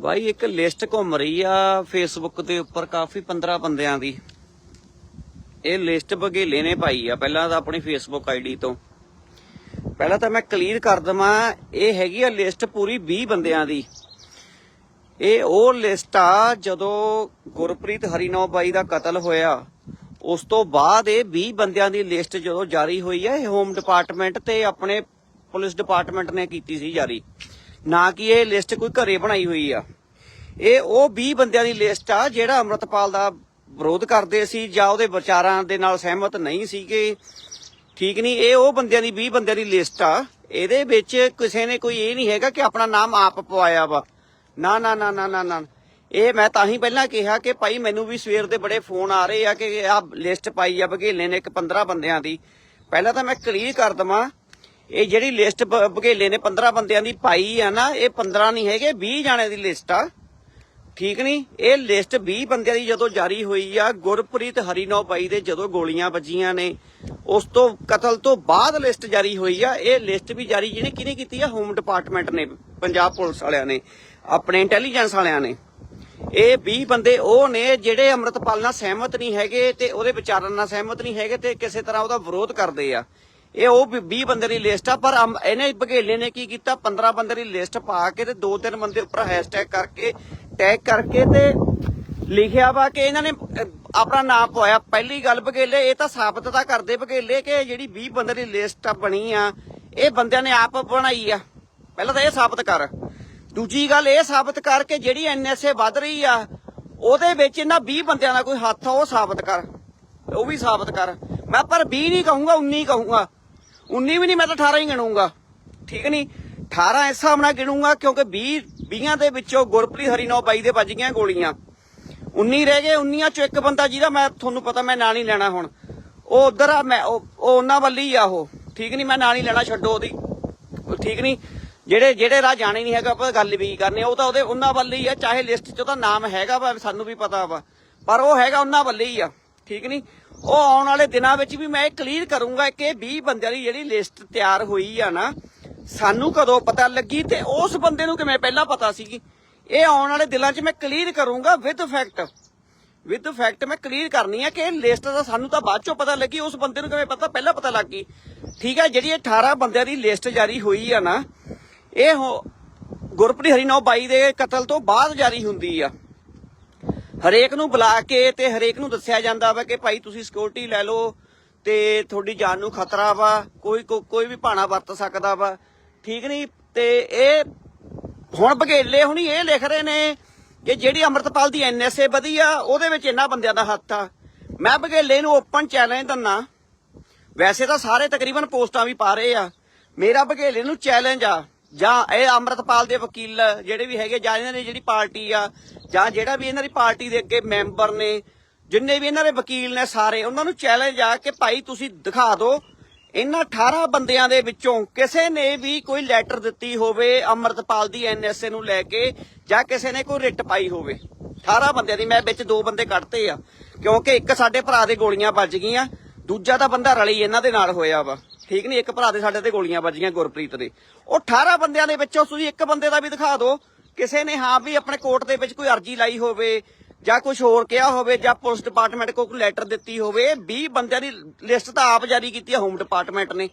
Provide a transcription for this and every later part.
ਬਾਈ, ਇੱਕ ਲਿਸਟ ਘੁੰਮ ਰਹੀ ਆ ਫੇਸਬੁੱਕ ਦੇ ਉੱਪਰ ਕਾਫੀ 15 ਬੰਦਿਆਂ ਦੀ। ਇਹ ਲਿਸਟ ਬਘੇਲੇ ਨੇ ਪਾਈ ਆ, ਪਹਿਲਾਂ ਤਾਂ ਆਪਣੀ ਫੇਸਬੁੱਕ ਆਈਡੀ ਤੋਂ। ਪਹਿਲਾਂ ਤਾਂ ਮੈਂ ਕਲੀਅਰ ਕਰ ਦਵਾਂ, ਇਹ ਹੈਗੀ ਆ ਲਿਸਟ ਪੂਰੀ 20 ਬੰਦਿਆਂ ਦੀ। ਇਹ ਉਹ ਲਿਸਟ ਆ, ਜਦੋਂ ਗੁਰਪ੍ਰੀਤ ਹਰੀਨੋ ਬਾਈ ਦਾ ਕਤਲ ਹੋਇਆ, ਉਸ ਤੋਂ ਬਾਅਦ ਇਹ 20 ਬੰਦਿਆਂ ਦੀ ਲਿਸਟ ਜਦੋਂ ਜਾਰੀ ਹੋਈ ਹੈ ਇਹ ਹੋਮ ਡਿਪਾਰਟਮੈਂਟ ਤੇ ਆਪਣੇ ਪੁਲਿਸ ਡਿਪਾਰਟਮੈਂਟ ਨੇ ਕੀਤੀ ਸੀ ਜਾਰੀ। ਨਾ ਕਿ ਇਹ ਲਿਸਟ ਕੋਈ ਘਰੇ ਬਣਾਈ ਹੋਈ ਆ। ਇਹ ਉਹ 20 ਬੰਦਿਆਂ ਦੀ ਲਿਸਟ ਆ ਜਿਹੜਾ ਅਮਰਤਪਾਲ ਦਾ ਵਿਰੋਧ ਕਰਦੇ ਸੀ ਜਾਂ ਉਹਦੇ ਵਿਚਾਰਾਂ ਦੇ ਨਾਲ ਸਹਿਮਤ ਨਹੀਂ ਸੀਗੇ। ਠੀਕ ਨਹੀਂ, ਇਹ ਉਹ ਬੰਦਿਆਂ ਦੀ 20 ਬੰਦਿਆਂ ਦੀ ਲਿਸਟ ਆ। ਇਹਦੇ ਵਿੱਚ ਕਿਸੇ ਨੇ ਕੋਈ ਇਹ ਨਹੀਂ ਹੈਗਾ ਕਿ ਆਪਣਾ ਨਾਮ ਆਪ ਪਵਾਇਆ ਵਾ। ਨਾ ਨਾ ਨਾ ਨਾ ਨਾ ਨਾ। ਇਹ ਮੈਂ ਤਾਂ ਹੀ ਪਹਿਲਾਂ ਕਿਹਾ ਕਿ ਭਾਈ ਮੈਨੂੰ ਵੀ ਸਵੇਰ ਦੇ ਬੜੇ ਫੋਨ ਆ ਰਹੇ ਆ ਕਿ ਆ ਲਿਸਟ ਪਾਈ ਆ ਬਘੇਲੇ ਨੇ ਇੱਕ 15 ਬੰਦਿਆਂ ਦੀ। ਪਹਿਲਾਂ ਤਾਂ ਮੈਂ ਕਲੀਅਰ ਕਰ ਦਵਾਂ ਇਹ ਜਿਹੜੀ ਲਿਸਟ ਬਘੇਲੇ ਨੇ 15 ਬੰਦਿਆਂ ਦੀ ਪਾਈ ਆ ਨਾ, ਇਹ 15 ਨਹੀਂ ਹੈਗੇ 20 ਜਾਣੇ ਦੀ ਲਿਸਟ ਆ। ਠੀਕ ਨਹੀਂ ਇਹ ਲਿਸਟ 20 ਬੰਦਿਆਂ ਦੀ ਜਦੋਂ ਜਾਰੀ ਹੋਈ ਆ, ਗੁਰਪ੍ਰੀਤ ਹਰੀਨੋ ਬਾਈ ਦੇ ਜਦੋਂ ਗੋਲੀਆਂ ਵੱਜੀਆਂ ਨੇ, ਉਸ ਤੋਂ ਕਤਲ ਤੋਂ ਬਾਅਦ ਲਿਸਟ ਜਾਰੀ ਹੋਈ ਆ। ਇਹ ਲਿਸਟ ਵੀ ਜਾਰੀ ਜਿਹਨੇ ਕਿਹਨੇ ਕੀਤੀ ਆ? ਹੋਮ ਡਿਪਾਰਟਮੈਂਟ ਨੇ, ਪੰਜਾਬ ਪੁਲਿਸ ਵਾਲਿਆਂ ਨੇ, ਆਪਣੇ ਇੰਟੈਲੀਜੈਂਸ ਵਾਲਿਆਂ ਨੇ। ਇਹ 20 ਬੰਦੇ ਉਹ ਨੇ ਜਿਹੜੇ ਅੰਮ੍ਰਿਤਪਾਲ ਨਾਲ ਸਹਿਮਤ ਨਹੀਂ ਹੈਗੇ ਤੇ ਉਹਦੇ ਵਿਚਾਰਾਂ ਨਾਲ ਸਹਿਮਤ ਨਹੀਂ ਹੈਗੇ ਤੇ ਕਿਸੇ ਤਰ੍ਹਾਂ ਉਹਦਾ ਵਿਰੋਧ ਕਰਦੇ ਆ। ਇਹ ਉਹ 20 ਬੰਦੇ ਦੀ ਲਿਸਟ ਆ ਪਰ ਅਮ- ਇਹਨੇ ਬਘੇਲੇ ਨੇ ਕੀ ਕੀਤਾ? 15 ਬੰਦੇ ਦੀ ਲਿਸਟ ਪਾ ਕੇ ਤੇ ਦੋ ਤਿੰਨ ਬੰਦੇ ਉੱਪਰ ਹੈਸ਼ਟੈਗ ਕਰਕੇ ਟੈਗ ਕਰਕੇ ਤੇ ਲਿਖਿਆ ਵਾ ਕਿ ਇਹਨਾਂ ਨੇ ਅਹ, ਆਪਣਾ ਨਾਮ ਪਵਾਇਆ। ਪਹਿਲੀ ਗੱਲ ਬਘੇਲੇ ਇਹ ਤਾਂ ਸਾਬਤ ਤਾਂ ਕਰਦੇ ਬਘੇਲੇ ਕਿ ਜਿਹੜੀ 20 ਬੰਦੇ ਦੀ ਲਿਸਟ ਆ ਬਣੀ ਆ ਇਹ ਬੰਦਿਆਂ ਨੇ ਆਪ ਬਣਾਈ ਆ। ਪਹਿਲਾਂ ਤਾਂ ਇਹ ਸਾਬਤ ਕਰ। ਦੂਜੀ ਗੱਲ ਇਹ ਸਾਬਤ ਕਰ ਕਿ ਜਿਹੜੀ ਐਨਐਸਏ ਵੱਧ ਰਹੀ ਆ ਉਹਦੇ ਵਿੱਚ ਇਹਨਾਂ 20 ਬੰਦਿਆਂ ਦਾ ਕੋਈ ਹੱਥ ਆ ਉਹ ਸਾਬਤ ਕਰ। ਉਹ ਵੀ ਸਾਬਤ ਕਰ। ਮੈਂ ਪਰ 20 ਨਹੀਂ ਕਹੂੰਗਾ 19 ਕਹੂੰਗਾ। 19 ਵੀ ਨਹੀਂ, ਮੈਂ ਤਾਂ 18 ਹੀ ਗਿਣੂੰਗਾ। ਠੀਕ ਨਹੀਂ? 18 ਇਸ ਹਿਸਾਬ ਨਾਲ ਗਿਣੂੰਗਾ ਕਿਉਂਕਿ 20 20 ਦੇ ਵਿੱਚੋਂ ਗੁਰਪ੍ਰੀਤ ਹਰੀਨੋ ਬਾਈ ਦੇ ਵੱਜ ਗਈਆਂ ਗੋਲੀਆਂ। 19 ਰਹਿ ਗਏ 19 ਚੋਂ ਇੱਕ ਬੰਦਾ ਜਿਹਦਾ ਮੈਂ ਤੁਹਾਨੂੰ ਪਤਾ ਮੈਂ ਨਾਂ ਨਹੀਂ ਲੈਣਾ ਹੁਣ। ਉਹ ਉਧਰ ਆ, ਮੈਂ, ਉਹ ਉਹਨਾਂ ਵੱਲ ਹੀ ਆ ਉਹ। ਠੀਕ ਨਹੀਂ? ਮੈਂ ਨਾਂ ਨਹੀਂ ਲੈਣਾ, ਛੱਡੋ ਉਹਦੀ। ਠੀਕ ਨਹੀਂ? ਜਿਹੜੇ ਜਿਹੜੇ ਰਾਹ ਜਾਣੇ ਨਹੀਂ ਹੈਗਾ, ਆਪਾਂ ਗੱਲ ਵੀ ਕਰਨੀ ਉਹ ਤਾਂ ਉਹਦੇ, ਉਹਨਾਂ ਵੱਲ ਹੀ ਆ। ਚਾਹੇ ਲਿਸਟ 'ਚ ਉਹਦਾ ਨਾਮ ਹੈਗਾ ਵਾ, ਸਾਨੂੰ ਵੀ ਪਤਾ ਵਾ। ਪਰ ਉਹ ਹੈਗਾ ਉਹਨਾਂ ਵੱਲ ਹੀ ਆ। ਠੀਕ ਨਹੀਂ? ਉਹ ਆਉਣ ਵਾਲੇ ਦਿਨਾਂ ਵਿੱਚ ਵੀ ਮੈਂ ਇਹ ਕਲੀਅਰ ਕਰੂੰਗਾ ਕਿ ਇਹ 20 ਬੰਦਿਆਂ ਦੀ ਜਿਹੜੀ ਲਿਸਟ ਤਿਆਰ ਹੋਈ ਆ ਨਾ, ਸਾਨੂੰ ਕਦੋਂ ਪਤਾ ਲੱਗੀ ਤੇ ਉਸ ਬੰਦੇ ਨੂੰ ਕਿਵੇਂ ਪਹਿਲਾਂ ਪਤਾ ਸੀਗੀ? ਇਹ ਆਉਣ ਵਾਲੇ ਦਿਨਾਂ 'ਚ ਮੈਂ ਕਲੀਅਰ ਕਰੂੰਗਾ ਵਿਦ ਫੈਕਟ ਵਿਦ ਫੈਕਟ ਮੈਂ ਕਲੀਅਰ ਕਰਨੀ ਆ ਕਿ ਇਹ ਲਿਸਟ ਦਾ ਸਾਨੂੰ ਤਾਂ ਬਾਅਦ ਚੋਂ ਪਤਾ ਲੱਗੀ, ਉਸ ਬੰਦੇ ਨੂੰ ਕਿਵੇਂ ਪਤਾ, ਪਹਿਲਾਂ ਪਤਾ ਲੱਗ ਗਈ। ਠੀਕ ਹੈ ਜਿਹੜੀ ਇਹ 18 ਬੰਦਿਆਂ ਦੀ ਲਿਸਟ ਜਾਰੀ ਹੋਈ ਆ ਨਾ, ਇਹ ਹੋ- ਗੁਰਪ੍ਰੀਤ ਹਰੀਨੋ ਬਾਈ ਦੇ ਕਤਲ ਤੋਂ ਬਾਅਦ ਜਾਰੀ ਹੁੰਦੀ ਆ। ਹਰੇਕ ਨੂੰ ਬੁਲਾ ਕੇ ਤੇ ਹਰੇਕ ਨੂੰ ਦੱਸਿਆ ਜਾਂਦਾ ਵਾ ਕਿ ਭਾਈ ਤੁਸੀਂ ਸਿਕਿਉਰਿਟੀ ਲੈ ਲਓ ਤੇ ਤੁਹਾਡੀ ਜਾਨ ਨੂੰ ਖਤਰਾ ਵਾ, ਕੋਈ ਕੋ- ਕੋਈ ਵੀ ਭਾਣਾ ਵਰਤ ਸਕਦਾ ਵਾ। ਠੀਕ ਨਹੀਂ ਤੇ ਇਹ ਹੁਣ ਬਘੇਲੇ ਹੁਣੀ ਇਹ ਲਿਖ ਰਹੇ ਨੇ ਕਿ ਜਿਹੜੀ ਅੰਮ੍ਰਿਤਪਾਲ ਦੀ ਐਨਐਸਏ ਵਧੀ ਆ, ਉਹਦੇ ਵਿੱਚ ਇਹਨਾਂ ਬੰਦਿਆਂ ਦਾ ਹੱਥ ਆ। ਮੈਂ ਬਘੇਲੇ ਨੂੰ ਓਪਨ ਚੈਲੰਜ ਦਿੰਨਾ। ਵੈਸੇ ਤਾਂ ਸਾਰੇ ਤਕਰੀਬਨ ਪੋਸਟਾਂ ਵੀ ਪਾ ਰਹੇ ਆ। ਮੇਰਾ ਬਘੇਲੇ ਨੂੰ ਚੈਲੰਜ ਆ। ਜਾਂ ਇਹ ਅੰਮ੍ਰਿਤਪਾਲ ਦੇ ਵਕੀਲ ਜਿਹੜੇ ਵੀ ਹੈਗੇ, ਜਾਂ ਇਹਨਾਂ ਦੀ ਜਿਹੜੀ ਪਾਰਟੀ ਆ, ਜਾਂ ਜਿਹੜਾ ਵੀ ਇਹਨਾਂ ਦੀ ਪਾਰਟੀ ਦੇ ਅੱਗੇ ਮੈਂਬਰ ਨੇ, ਜਿੰਨੇ ਵੀ ਇਹਨਾਂ ਦੇ ਵਕੀਲ ਨੇ ਸਾਰੇ, ਉਹਨਾਂ ਨੂੰ ਚੈਲੰਜ ਆ ਕਿ ਭਾਈ ਤੁਸੀਂ ਦਿਖਾ ਦਿਓ, ਇਹਨਾਂ 18 ਬੰਦਿਆਂ ਦੇ ਵਿੱਚੋਂ ਕਿਸੇ ਨੇ ਵੀ ਕੋਈ ਲੈਟਰ ਦਿੱਤੀ ਹੋਵੇ ਅੰਮ੍ਰਿਤਪਾਲ ਦੀ ਐਨਐਸਏ ਨੂੰ ਲੈ ਕੇ, ਜਾਂ ਕਿਸੇ ਨੇ ਕੋਈ ਰਿਟ ਪਾਈ ਹੋਵੇ। 18 ਬੰਦਿਆਂ ਦੀ, ਮੈਂ ਵਿੱਚ ਦੋ ਬੰਦੇ ਕੱਢਤੇ ਆ, ਕਿਉਂਕਿ ਇੱਕ ਸਾਡੇ ਭਰਾ ਦੇ ਗੋਲੀਆਂ ਵੱਜ ਗਈਆਂ, ਦੂਜਾ ਤਾਂ ਬੰਦਾ ਰਲੀ ਇਹਨਾਂ ਦੇ ਨਾਲ ਹੋਇਆ ਵਾ। ਠੀਕ ਨਹੀਂ, ਇੱਕ ਭਰਾ ਦੇ ਸਾਡੇ ਤੇ ਗੋਲੀਆਂ ਵੱਜੀਆਂ ਗੁਰਪ੍ਰੀਤ ਦੇ। ਉਹ 18 ਬੰਦਿਆਂ ਦੇ ਵਿੱਚੋਂ ਤੁਸੀਂ ਇੱਕ ਬੰਦੇ ਦਾ ਵੀ ਦਿਖਾ ਦਿਓ। ਕਿਸੇ ਨੇ ਹਾਂ ਵੀ ਆਪਣੇ ਕੋਰਟ ਦੇ ਵਿੱਚ ਕੋਈ ਅਰਜੀ ਲਾਈ ਹੋਵੇ, ਜਾਂ ਕੁਝ ਹੋਰ ਕਿਹਾ ਹੋਵੇ, ਜਾਂ ਪੁਲਿਸ ਡਿਪਾਰਟਮੈਂਟ ਕੋਲ ਕੋਈ ਲੈਟਰ ਦਿੱਤੀ ਹੋਵੇ 20 ਬੰਦਿਆਂ ਦੀ ਲਿਸਟ ਤਾਂ ਆਪ ਜਾਰੀ ਕੀਤੀ ਹੈ ਹੋਮ ਡਿਪਾਰਟਮੈਂਟ ਨੇ।